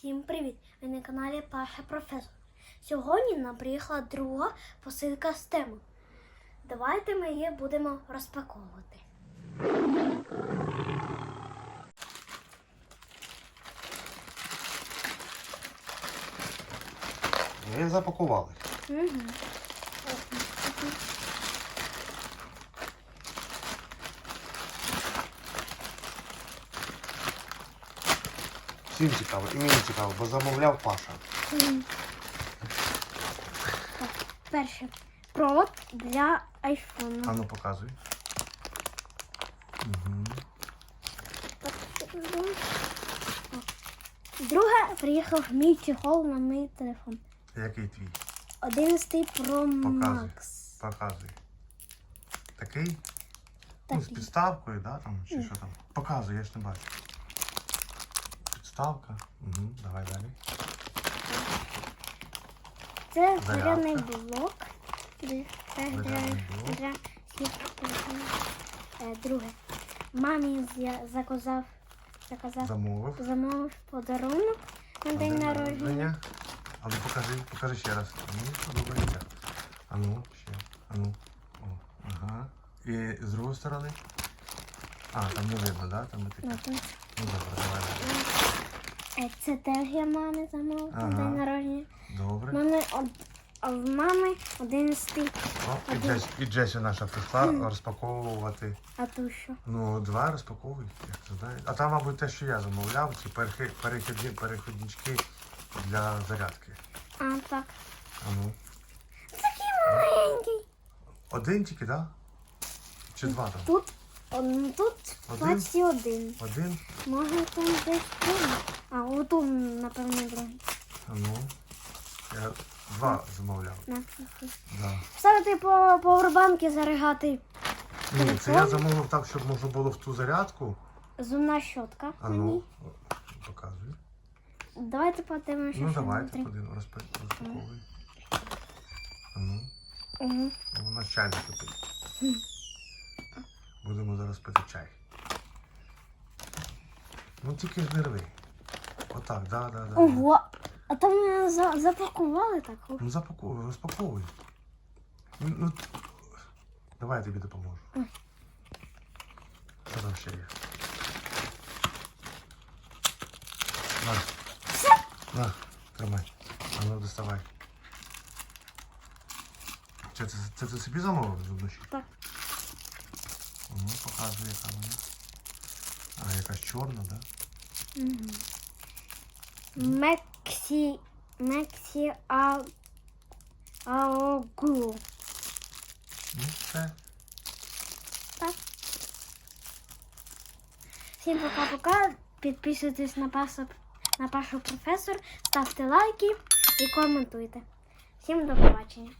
Всім привіт! Ви на каналі Паша Професор. Сьогодні нам приїхала друга посилка з теми. Давайте ми її будемо розпаковувати. Ви запакували. Угу. Всім цікаво, і мені цікаво, бо замовляв Паша. Перше. Провод для айфону. А ну показуй. Угу. Друге, приїхав мій чехол на мій телефон. Який твій? 11 Pro Показуй. Max. Показуй. Такий? Ну, з Такий. підставкою, да, там, чи що там? Показуй, я ж не бачу. Підставка. Угу. Давай далі. Це зарядний блок. Е, Друге. Мамі я заказав, заказав, Замовив. замовив подарунок на день народження. А ну покажи, покажи ще раз. А мені подобається. А ну, ще. А ну. О, ага. І з другої сторони. А, там не видно, да? Там не таке. Ну. Ну добре, давай. Е, Це теж я мамі замовив на Ага. день народження. Добре. Мами, од- а в мами 11, О, і, Джесі, і Джесі наша прийшла розпаковувати. а тут що? Ну, два розпаковуй, як ти знаєш. А там, мабуть, те, що я замовляв, ці перехідні, переходнички для зарядки. А, так. А ну. Такий маленький. Один тільки, так? Да? Чи два там? Тут, он, тут Один? 21. Один? Може там десь тут. А, отут, напевно, другий. А ну. Я два замовляв. На. Да. Ставити по повербанки заригати Ні, це я замовив так, щоб можна було в ту зарядку. зубна щотка. А ну, показуй. Давайте подивимося, Ну що давайте внутрі. один розпа- розпаковуй. А ну, Угу. ну, у нас зараз пити чай. Ну тільки ж не рви. Отак, да, да, да. Ого! А там мене за, запакували так. Ну запаковуй, розпаковуй. Ну, ну, давай я тобі допоможу. Ой. Що там ще є? На. На, тримай. А ну доставай. Це, це, це ти собі замовив щітку? Так. Ну, показує, яка вона. А, якась чорна, да? Угу. Мексі... Мексі а... Ну, все. Так. Всім пока-пока. Підписуйтесь на Пашу, на Пашу професор, ставте лайки і коментуйте. Всім до побачення.